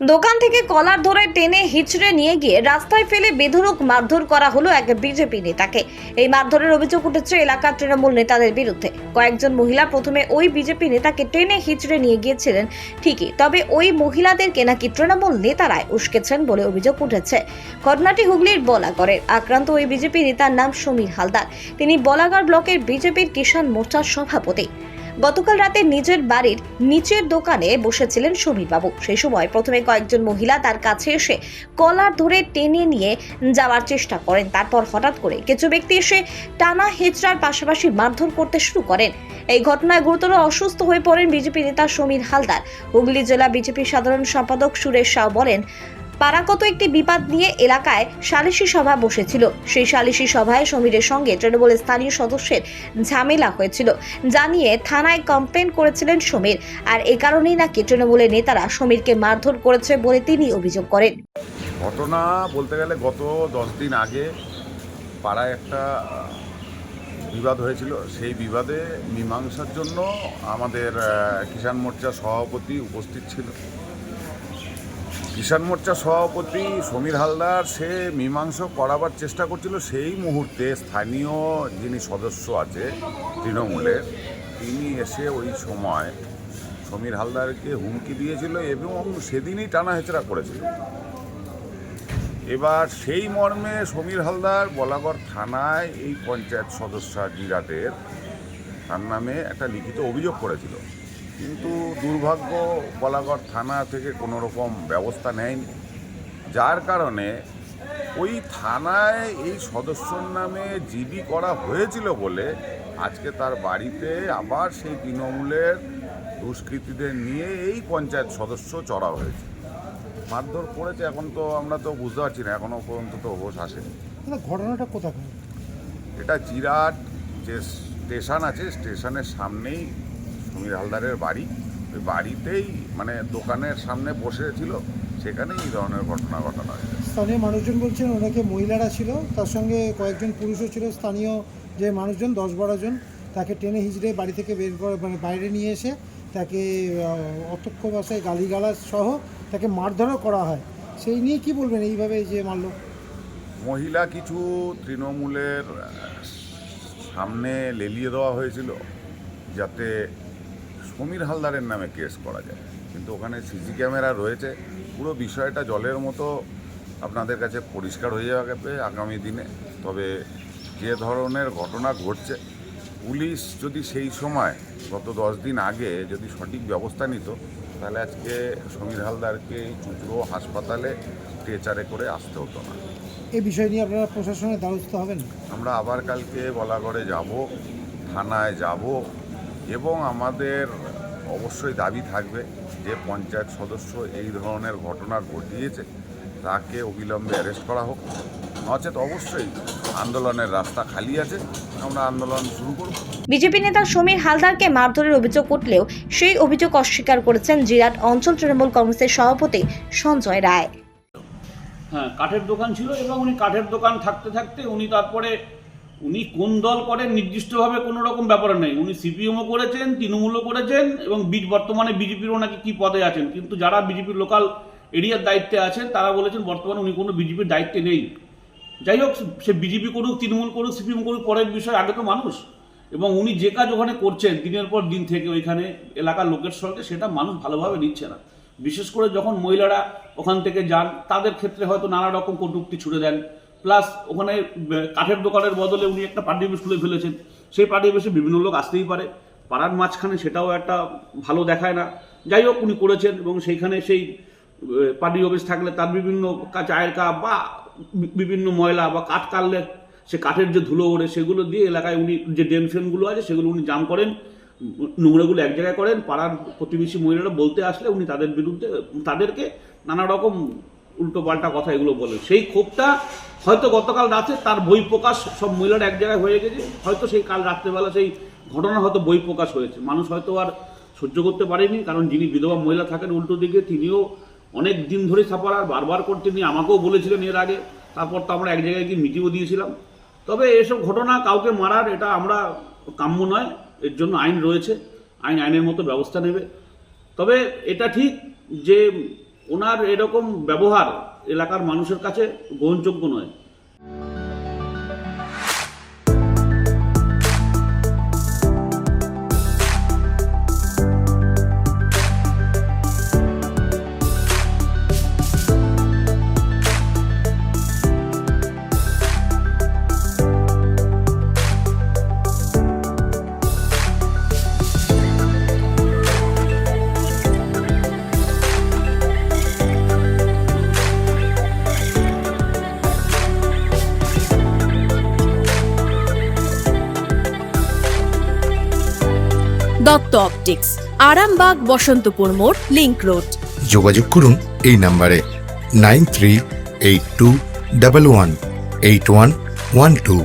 দোকান থেকে কলার ধরে টেনে হিচড়ে নিয়ে গিয়ে রাস্তায় ফেলে বেধরক মারধর করা হলো এক বিজেপি নেতাকে। এই মারধরের অভিযোগ উঠেছে এলাকার তৃণমূল নেতাদের বিরুদ্ধে। কয়েকজন মহিলা প্রথমে ওই বিজেপি নেতাকে টেনে হিচড়ে নিয়ে গিয়েছিলেন, ঠিকই। তবে ওই মহিলাদেরকে নাকি তৃণমূল নেতারাই উস্কেছেন বলে অভিযোগ উঠেছে। ঘটনাটি হুগলির বলাগড়ের আক্রান্ত ওই বিজেপি নেতার নাম সমীর হালদার। তিনি বলাগড় ব্লকের বিজেপির কিষাণ মোর্চার সভাপতি। গতকাল রাতে নিজের বাড়ির নিচের দোকানে বসেছিলেন সমীরবাবু। সেই সময় প্রথমে কয়েকজন মহিলা তার কাছে এসে কলার ধরে টেনে নিয়ে যাওয়ার চেষ্টা করেন। তারপর হঠাৎ করে কিছু ব্যক্তি এসে টানা হেচড়ার পাশাপাশি মারধর করতে শুরু করেন। এই ঘটনায় গুরুতর অসুস্থ হয়ে পড়েন বিজেপি নেতা সমীর হালদার। হুগলি জেলা বিজেপির সাধারণ সম্পাদক সুরেশ সাউ বলেন পাড়াগত একটি বিবাদ নিয়ে এলাকায় সালিশি সভা বসেছিল। সেই সালিশি সভায় সমীরের সঙ্গে তৃণমূল স্থানীয় সদস্যের ঝামেলা হয়েছিল। জানিয়ে থানায় কমপ্লেন করেছিলেন সমীর। আর এ কারণেই নাকি তৃণমূলের নেতারা সমীরকে মারধর করেছে বলে তিনি অভিযোগ করেন। ঘটনা বলতে গেলে গত দশ দিন আগে পাড়ায় একটা বিবাদ হয়েছিল। সেই বিবাদে মীমাংসার জন্য আমাদের কিষাণ মোর্চা সভাপতি উপস্থিত ছিল। কিষাণ মোর্চা সভাপতি সমীর হালদার, সে মীমাংসা করাবার চেষ্টা করছিল। সেই মুহূর্তে স্থানীয় যিনি সদস্য আছে তৃণমূলের তিনি এসে ওই সময় সমীর হালদারকে হুমকি দিয়েছিল এবং সেদিনই টানা হেচড়া করেছিল। এবার সেই মর্মে সমীর হালদার বলাগড় থানায় এই পঞ্চায়েত সদস্য জিরাটের তার নামে একটা লিখিত অভিযোগ করেছিল। কিন্তু দুর্ভাগ্য বলাগড় থানা থেকে কোনো রকম ব্যবস্থা নেয়নি। যার কারণে ওই থানায় এই সদস্যর নামে জিডি করা হয়েছিল বলে আজকে তার বাড়িতে আবার সেই তৃণমূলের দুষ্কৃতীদের নিয়ে এই পঞ্চায়েত সদস্য চড়া হয়েছে। মারধর করেছে এখন তো আমরা তো বুঝতে পারছি না এখনও পর্যন্ত তো হোশ আসেনি। ঘটনাটা কোথাকার? এটা জিরাট যে স্টেশন আছে স্টেশনের সামনেই সমীর হালদারের বাড়ি। ওই বাড়িতেই মানে দোকানের সামনে বসেছিল সেখানেই এই ধরনের ঘটনা ঘটানো হয়েছে। স্থানীয় মানুষজন বলছেন অনেকে মহিলারা ছিল তার সঙ্গে কয়েকজন পুরুষও ছিল স্থানীয় যে মানুষজন দশ বারো জন তাকে টেনে হিজড়ে বাড়ি থেকে বের করে মানে বাইরে নিয়ে এসে তাকে অতক্ষ ভাষায় গালিগালাজ সহ তাকে মারধরও করা হয়। সেই নিয়ে কি বলবেন এইভাবে যে মারলো? মহিলা কিছু তৃণমূলের সামনে লেলিয়ে দেওয়া হয়েছিল যাতে সমীর হালদারের নামে কেস করা যায়। কিন্তু ওখানে সিসি ক্যামেরা রয়েছে। পুরো বিষয়টা জলের মতো আপনাদের কাছে পরিষ্কার হয়ে যাবে আগামী দিনে। তবে যে ধরনের ঘটনা ঘটছে পুলিশ যদি সেই সময় গত দশ দিন আগে যদি সঠিক ব্যবস্থা নিত তাহলে আজকে সমীর হালদারকে চুচড়ো হাসপাতালে স্ট্রেচারে করে আসতে হতো না। এই বিষয় নিয়ে আপনারা প্রশাসনের দ্বারস্থ হবেন? আমরা আবার কালকে বলাগড়ে যাব থানায় যাব এবং আমাদের অবশ্যই দাবি থাকবে যে পঞ্চায়েত সদস্য এই ধরনের ঘটনা ঘটিয়েছে তাকে অবিলম্বে অ্যারেস্ট করা হোক। নচেত অবশ্যই আন্দোলনের রাস্তা খালি আছে আমরা আন্দোলন শুরু করব। বিজেপি নেতা সমীর হালদারকে মারধরের অভিযোগ উঠলেও সেই অভিযোগ অস্বীকার করেছেন জিরাট অঞ্চল তৃণমূল কংগ্রেসের সভাপতি সঞ্জয় রায়। হ্যাঁ কাঠের দোকান ছিল এবং উনি কাঠের দোকান থাকতে থাকতে উনি তারপরে উনি কোন দল করেন নির্দিষ্টভাবে কোনো রকম ব্যাপার নেই। উনি সিপিএমও করেছেন, তৃণমূলও করেছেন এবং বর্তমানে বিজেপিরও নাকি কী পদে আছেন। কিন্তু যারা বিজেপির লোকাল এরিয়ার দায়িত্বে আছেন, তারা বলেছেন বর্তমানে উনি কোনো বিজেপির দায়িত্বে নেই। যাই হোক, সে বিজেপি করুক, তৃণমূল করুক, সিপিএম করুক, পরের বিষয় আগে তো মানুষ। এবং উনি যে কাজ ওখানে করছেন, দিনের পর দিন থেকে ওইখানে এলাকার লোকের সঙ্গে, সেটা মানুষ ভালোভাবে নিচ্ছে না। বিশেষ করে যখন মহিলারা ওখান থেকে যান, তাদের ক্ষেত্রে হয়তো নানা রকম কটূক্তি ছুড়ে দেন। প্লাস ওখানে কাঠের দোকানের বদলে উনি একটা অফিস খুলে ফেলেছেন। সেই অফিসে বিভিন্ন লোক আসতেই পারে। পাড়ার মাঝখানে সেটাও একটা ভালো দেখায় না। যাই হোক, উনি করেছেন এবং সেইখানে সেই পার্টি অফিস থাকলে তার বিভিন্ন চায়ের কাপ বা, বিভিন্ন ময়লা বা কাঠ কাটলে সে কাঠের যে ধুলো ওড়ে, সেগুলো দিয়ে এলাকায় উনি যে ড্রেন ফ্রেনগুলো আছে, সেগুলো উনি জাম করেন, নোংরাগুলো এক জায়গায় করেন। পাড়ার প্রতিবেশী মহিলারা বলতে আসলে উনি তাদের বিরুদ্ধে, তাদেরকে নানা রকম উল্টো পাল্টা কথা এগুলো বলে। সেই ক্ষোভটা হয়তো গতকাল রাতে তার বই প্রকাশ সব মহিলারা এক জায়গায় হয়ে গেছে, হয়তো সেই কাল রাত্রেবেলা সেই ঘটনা হয়তো বই প্রকাশ হয়েছে। মানুষ হয়তো আর সহ্য করতে পারেনি, কারণ যিনি বিধবা মহিলা থাকেন উল্টো দিকে, তিনিও অনেক দিন ধরে সাফার আর বারবার করতে নিয়ে আমাকেও বলেছিলেন এর আগে। তারপর তো আমরা এক জায়গায় গিয়ে মিটিংও দিয়েছিলাম। তবে এসব ঘটনা কাউকে মারার, এটা আমরা কাম্য নয়, এর জন্য আইন রয়েছে, আইন আইনের মতো ব্যবস্থা নেবে। তবে এটা ঠিক যে ওনার এরকম ব্যবহার এলাকার মানুষের কাছে গ্রহণযোগ্য নয়। দত্ত অপটিক্স, আরামবাগ বসন্তপুর মোড়, লিংক রোড। যোগাযোগ করুন এই নাম্বারে nine three eight two double one eight one one two.